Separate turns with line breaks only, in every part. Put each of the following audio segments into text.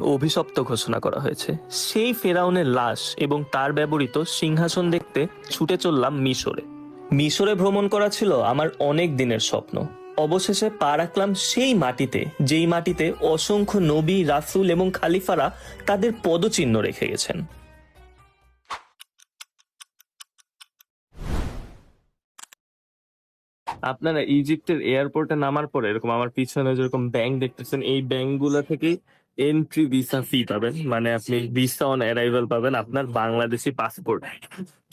অভিশপ্ত ঘোষণা করা হয়েছে। সেই ফেরাউনের লাশ এবং তার ব্যবহৃত সিংহাসন দেখতে ছুটে চললাম মিশরে। মিশরে ভ্রমণ করা ছিল আমার অনেক দিনের স্বপ্ন। অবশেষে পা রাখলাম সেই মাটিতে, যেই মাটিতে অসংখ্য নবী, রাসূল এবং খালিফারা তাদের পদচিহ্ন রেখে গেছেন। আপনারা ইজিপ্টের এয়ারপোর্টে নামার পরে এরকম আমার পিছনে যেরকম ব্যাংক দেখতেছেন, এই ব্যাংকগুলো থেকে এন্ট্রি ভিসা ফি পাবেন। মানে আপনি ভিসা অন অ্যারাইভাল পাবেন। আপনার বাংলাদেশি পাসপোর্ট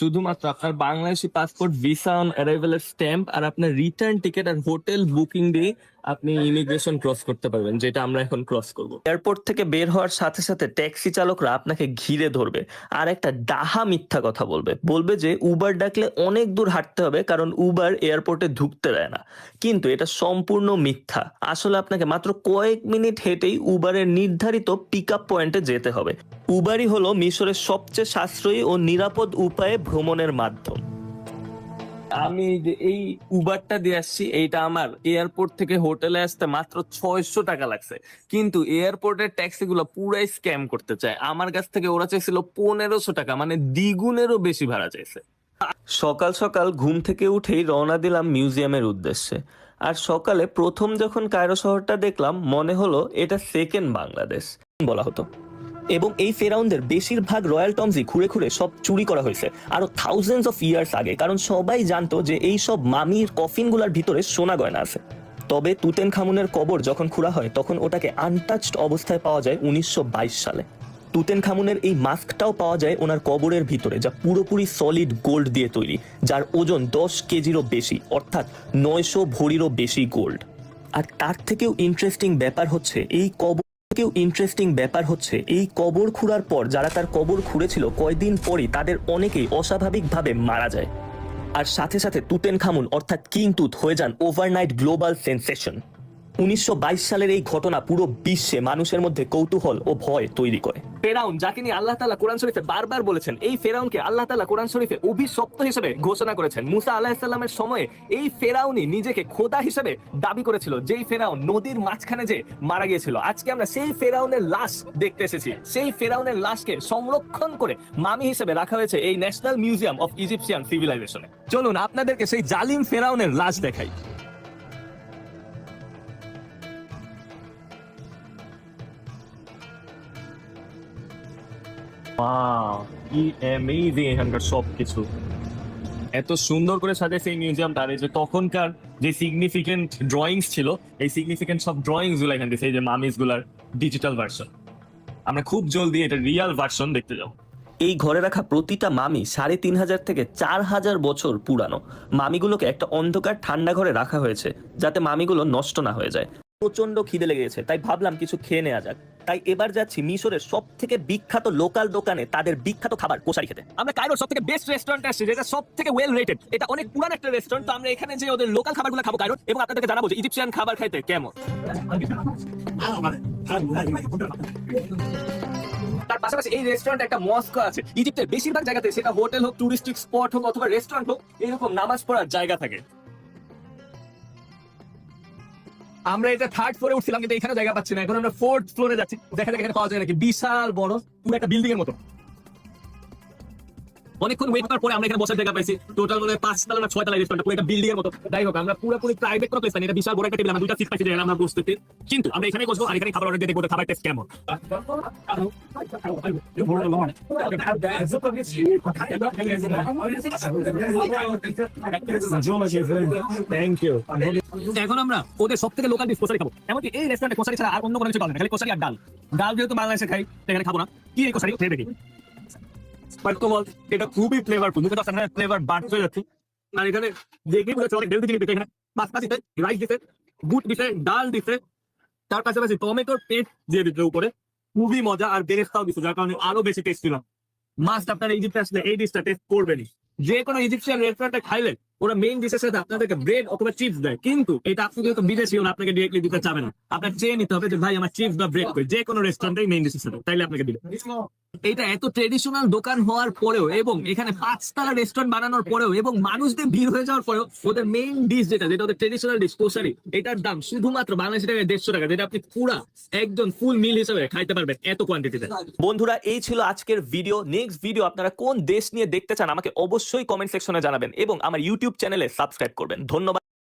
শুধুমাত্র আপনার বাংলাদেশি পাসপোর্ট ভিসা অন অ্যারাইভালের স্ট্যাম্প আর আপনার রিটার্ন টিকিট আর হোটেল বুকিং দিয়ে আপনি ইমিগ্রেশন ক্রস করতে পারবেন, যেটা আমরা এখন ক্রস করব। এয়ারপোর্ট থেকে বের হওয়ার সাথে সাথে ট্যাক্সি চালকরা আপনাকে ঘিরে ধরবে। আর একটা ডাহা মিথ্যা কথা বলবে। বলবে যে উবার ডাকলে অনেক দূর হাঁটতে হবে, কারণ উবার এয়ারপোর্টে ঢুকতে দেয় না। কিন্তু এটা সম্পূর্ণ মিথ্যা। আসলে আপনাকে মাত্র কয়েক মিনিট হেঁটেই উবারের নির্ধারিত পিক আপ পয়েন্টে যেতে হবে। উবারই হলো মিশরের সবচেয়ে সাশ্রয়ী ও নিরাপদ উপায়ে ভ্রমণের মাধ্যম। আমি যে এই উবারটা দিয়ে আসছি এইটা আমার এয়ারপোর্ট থেকে হোটেলে আসতে মাত্র ছয়শো টাকা লাগছে। কিন্তু এয়ারপোর্টের ট্যাক্সি গুলো পুরাই স্ক্যাম করতে চায়। আমার কাছ থেকে ওরা চাইছিল পনেরোশো টাকা মানে দ্বিগুণেরও বেশি ভাড়া চাইছে। সকাল সকাল ঘুম থেকে উঠেই রওনা দিলাম মিউজিয়ামের উদ্দেশ্যে। আর সকালে প্রথম যখন কায়রো শহরটা দেখলাম মনে হলো এটা সেকেন্ড বাংলাদেশ। বলা হতো। এবং এই ফেরাউনদের বেশিরভাগ রয়্যাল টমসই খুঁড়ে খুঁড়ে সব চুরি করা হয়েছে। আরও থাউজেন্ডস অফ ইয়ার্স আগে, কারণ সবাই জানতো যে এই সব মামির কফিনগুলোর ভিতরে সোনা গয়না আছে। তবে তুতেন খামুনের কবর যখন খোঁড়া হয়, তখন ওটাকে আনটাচড অবস্থায় পাওয়া যায় উনিশশো বাইশ সালে। তুতেন খামুনের এই মাস্কটাও পাওয়া যায় ওনার কবরের ভিতরে, যা পুরোপুরি সলিড গোল্ড দিয়ে তৈরি, যার ওজন দশ কেজিরও বেশি, অর্থাৎ নয়শো ভরিরও বেশি গোল্ড আর তার থেকেও ইন্টারেস্টিং ব্যাপার হচ্ছে, এই কবর থেকেও ইন্টারেস্টিং ব্যাপার হচ্ছে, এই কবর খুঁড়ার পর যারা তার কবর খুঁড়েছিল কয়েকদিন পরই তাদের অনেকেই অস্বাভাবিকভাবে মারা যায়। আর সাথে সাথে তুতেন খামুন অর্থাৎ কিং তুত হয়ে যান ওভারনাইট গ্লোবাল সেন্সেশন উনিশশো বাইশ সালের এই ঘটনা পুরো বিশ্বে মানুষের মধ্যে কৌতূহল ও ভয় তৈরি করে। ফেরাউন, যাকে নিয়ে আল্লাহ তালা কোরআন শরীফে বারবার বলেছেন, এই ফেরাউনকে আল্লাহ তালা কোরআন শরীফে অভিশপ্ত হিসেবে ঘোষণা করেছেন। মুসা আলাহিসাল্লামের সময়ে এই ফেরাউনই নিজেকে খোদা হিসেবে দাবি করেছিল, যেই ফেরাউন নদীর মাঝখানে যে মারা গিয়েছিল। আজকে আমরা সেই ফেরাউনের লাশ দেখতে এসেছি। সেই ফেরাউনের লাশকে সংরক্ষণ করে মামি হিসেবে রাখা হয়েছে এই ন্যাশনাল মিউজিয়াম অফ ইজিপশিয়ান সিভিলাইজেশনে। চলুন, আপনাদেরকে সেই জালিম ফেরাউনের লাশ দেখাই। কি অ্যামেজিং এখানকার সবকিছু। এত সুন্দর করে সাজাইছে এই মিউজিয়ামটা যে তখনকার যে সিগনিফিকেন্ট ড্রয়িংস ছিল, এই সিগনিফিকেন্ট সব ড্রয়িংসগুলো এখান দিয়েছে, এই যে মামিসগুলার ডিজিটাল ভার্সন আমরা খুব জলদি এটা রিয়াল ভার্সন দেখতে যাব। এই ঘরে রাখা প্রতিটা মামি সাড়ে তিন হাজার থেকে চার হাজার বছর পুরানো। মামিগুলোকে একটা অন্ধকার ঠান্ডা ঘরে রাখা হয়েছে, যাতে মামিগুলো নষ্ট না হয়ে যায়। প্রচণ্ড খিদে লেগে গেছে তাই ভাবলাম কিছু খেয়ে নেওয়া যাক। তাই এবার যাচ্ছি মিশরের সব থেকে বিখ্যাত লোকাল দোকানে তাদের বিখ্যাত খাবার কোসারি খেতে।
আমরা কায়রোর সব থেকে বেস্ট রেস্টুরেন্ট আসছে, যেটা সব থেকে ওয়েল রেটেড এটা অনেক পুরান একটা রেস্টুরেন্ট তো আমরা এখানে যে ওদের লোকাল খাবারগুলো খাব কায়রোর, এবং আপনাদেরকে জানাব যে ইজিপশিয়ান খাবার খাইতে কেমন। তার পাশাপাশি এই রেস্টুরেন্ট একটা মস্ক আছে ইজিপ্টের বেশিরভাগ জায়গাতে সেটা হোটেল হোক টুরিস্টিক স্পট হোক, অথবা রেস্টুরেন্ট হোক, এরকম নামাজ পড়ার জায়গা থাকে। আমরা এটা থার্ড ফ্লোরে উঠছিলাম, কিন্তু এখানে জায়গা পাচ্ছি না। এখন আমরা ফোর্থ ফ্লোরে যাচ্ছি। দেখা যাক এখানে পাওয়া যায় নাকি। বিশাল বড়, পুরো একটা বিল্ডিং এর মতো। অনেকক্ষণ ওয়েট করার পরে আমরা এখানে বসার জায়গা পাইছি। টোটাল মনে পাঁচ তলা না ছয় তলা রেস্টুরেন্ট পুরো একটা বিল্ডিং এর মতো। যাই হোক আমরা পুরোপুরি প্রাইভেট কোনো প্লেস এটা বিশাল বড় একটা টেবিল আমরা দুইটা সিট পাইছি যেখানে আমরা বসতে কিন্তু আমরা এখানে বসবো আর এখানে খাবার অর্ডার দিয়ে দেখব খাবার টেস্ট কেমন। এখন আমরা ওদের সব থেকে লোকাল ডিশ কোসারি খাব। এমনকি এই রেস্টুরেন্টে কোসারি ছাড়া আর অন্য কোনো কিছু পাবে না খালি কোসারি আর ডাল। ডাল যেহেতু বাংলাদেশে খাই তো এখানে খাব না। কি এই কোসারি খেয়ে দেখি। বাট তোমার এটা খুবই ফ্লেভারফুল ফ্লেভার যাচ্ছে। আর এখানে এখানে। পাস্তা দিতে রাইস দিতে দিতে ডাল দিতে তার টমেটোর পেস্ট দিয়ে দিতে উপরে। খুবই মজা আর বেরেস্তাও দিচ্ছে যার কারণে আরও বেশি টেস্ট ছিলাম মাস্ট আপনারা ইজিপ্টে আসলে এই ডিশটা টেস্ট করবেনই। যে কোনো ইজিপশিয়ান রেস্টুরেন্টে খাইলে ওরা মেইন ডিশের সাথে আপনাদেরকে ব্রেড অথবা চিপস দেয়। কিন্তু এটা আপনি যেহেতু বিদেশি আপনাকে ডিরেক্টলি দিতে চাবে না। আপনার চেয়ে নিতে হবে যে, ভাই, আমার চিপস বা ব্রেড করে যে কোনো রেস্টুরেন্টে মেইন ডিশের সাথে। তাইলে আপনাকে দিবে। এটা এত ট্রেডিশনাল দোকান হওয়ার পরেও এবং এখানে পাঁচতলা রেস্টুরেন্ট বানানোর পরেও এবং মানুষদের ভিড় হয়ে যাওয়ার পরেও ওদের মেইন ডিশ যেটা যেটা ওদের ট্রেডিশনাল ডিশ কোসারি, এটার দাম শুধুমাত্র বাংলাদেশি টাকায় দেড়শো টাকা, যেটা আপনি পুরা একজন ফুল মিল হিসেবে খাইতে পারবেন এত কোয়ান্টিটিতে
বন্ধুরা, এই ছিল আজকের ভিডিও নেক্সট ভিডিও আপনারা কোন দেশ নিয়ে দেখতে চান আমাকে অবশ্যই কমেন্ট সেকশনে জানাবেন এবং আমার ইউটিউব চ্যানেলে সাবস্ক্রাইব করবেন। ধন্যবাদ।